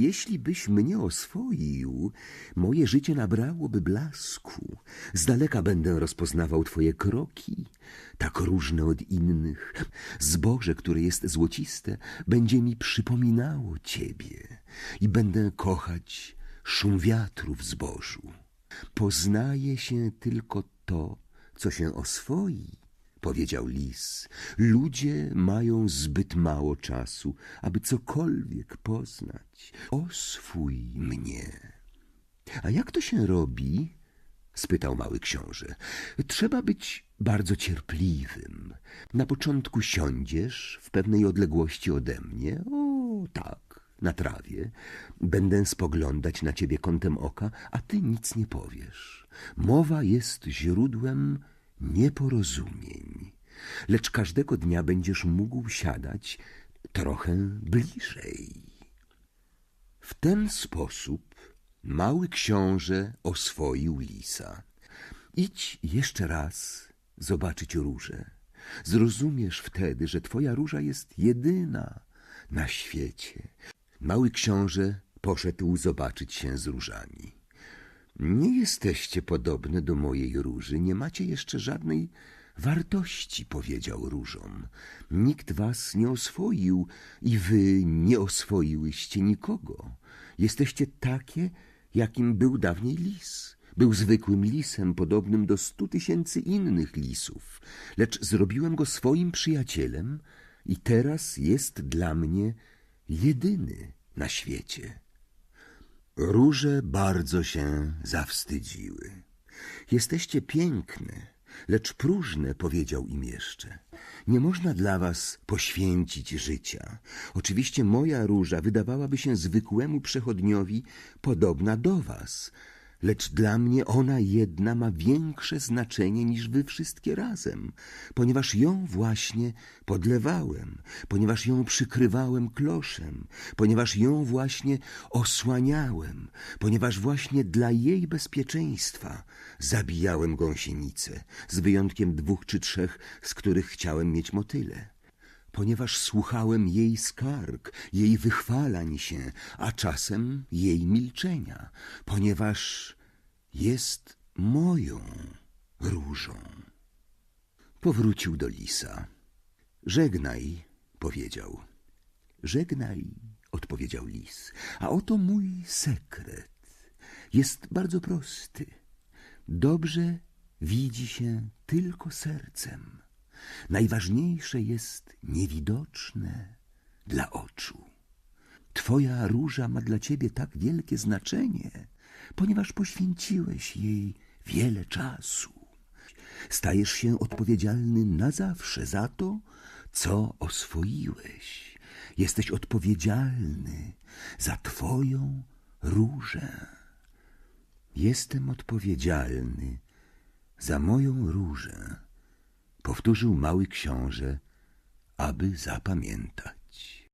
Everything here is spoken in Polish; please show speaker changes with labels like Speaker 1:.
Speaker 1: jeśli byś mnie oswoił, moje życie nabrałoby blasku. Z daleka będę rozpoznawał twoje kroki, tak różne od innych. Zboże, które jest złociste, będzie mi przypominało ciebie i będę kochać szum wiatru w zbożu. Poznaje się tylko to, co się oswoi, powiedział lis. Ludzie mają zbyt mało czasu, aby cokolwiek poznać. Oswój mnie. A jak to się robi? spytał mały książę. Trzeba być bardzo cierpliwym. Na początku siądziesz w pewnej odległości ode mnie. O, tak, na trawie. Będę spoglądać na ciebie kątem oka, a ty nic nie powiesz. Mowa jest źródłem nieporozumień. Lecz każdego dnia będziesz mógł siadać trochę bliżej. W ten sposób mały książę oswoił lisa. Idź jeszcze raz zobaczyć różę. Zrozumiesz wtedy, że twoja róża jest jedyna na świecie. Mały książę poszedł zobaczyć się z różami. Nie jesteście podobne do mojej róży, nie macie jeszcze żadnej wartości, powiedział różom. Nikt was nie oswoił i wy nie oswoiłyście nikogo. Jesteście takie, jakim był dawniej lis. Był zwykłym lisem, podobnym do stu tysięcy innych lisów, lecz zrobiłem go swoim przyjacielem i teraz jest dla mnie jedyny na świecie. Róże bardzo się zawstydziły. Jesteście piękne, lecz próżne, powiedział im jeszcze. Nie można dla was poświęcić życia. Oczywiście moja róża wydawałaby się zwykłemu przechodniowi podobna do was, lecz dla mnie ona jedna ma większe znaczenie niż wy wszystkie razem, ponieważ ją właśnie podlewałem, ponieważ ją przykrywałem kloszem, ponieważ ją właśnie osłaniałem, ponieważ właśnie dla jej bezpieczeństwa zabijałem gąsienicę, z wyjątkiem dwóch czy trzech, z których chciałem mieć motyle ponieważ słuchałem jej skarg, jej wychwalań się, a czasem jej milczenia, ponieważ jest moją różą. Powrócił do lisa. Żegnaj, powiedział. Żegnaj, odpowiedział lis. A oto mój sekret. Jest bardzo prosty. Dobrze widzi się tylko sercem. Najważniejsze jest niewidoczne dla oczu. Twoja róża ma dla ciebie tak wielkie znaczenie, ponieważ poświęciłeś jej wiele czasu. Stajesz się odpowiedzialny na zawsze za to, co oswoiłeś. Jesteś odpowiedzialny za Twoją różę. Jestem odpowiedzialny za moją różę powtórzył mały książę, aby zapamiętać.